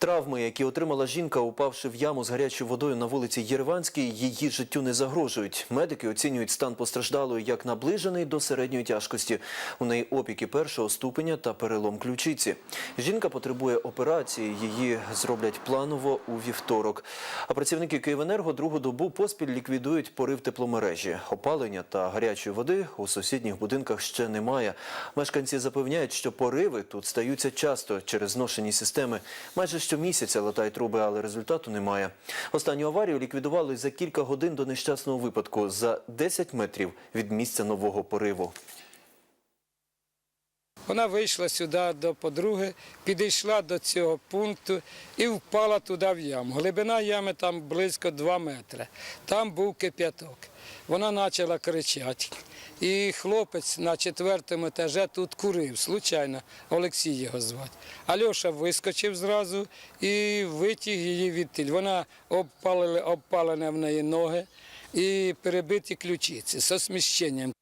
Травми, які отримала жінка, упавши в яму з гарячою водою на вулиці Єреванській, її життю не загрожують. Медики оцінюють стан постраждалої як наближений до середньої тяжкості. У неї опіки першого ступеня та перелом ключиці. Жінка потребує операції. Її зроблять планово у вівторок. А працівники Київенерго другу добу поспіль ліквідують порив тепломережі. Опалення та гарячої води у сусідніх будинках ще немає. Мешканці запевняють, що пориви тут стаються часто через зношені системи. Майже щомісяця латають труби, але результату немає. Останню аварію ліквідували за кілька годин до нещасного випадку за 10 метрів від місця нового пориву. Вона вийшла сюди до подруги, підійшла до цього пункту і впала туди в яму. Глибина ями там близько 2 метри. Там був кип'яток. Вона почала кричати. І хлопець на четвертому етажі тут курив, случайно, Олексій його звати. Альоша вискочив зразу і витяг її відтіль. Вона обпалені в неї ноги і перебиті ключиці з осміщенням.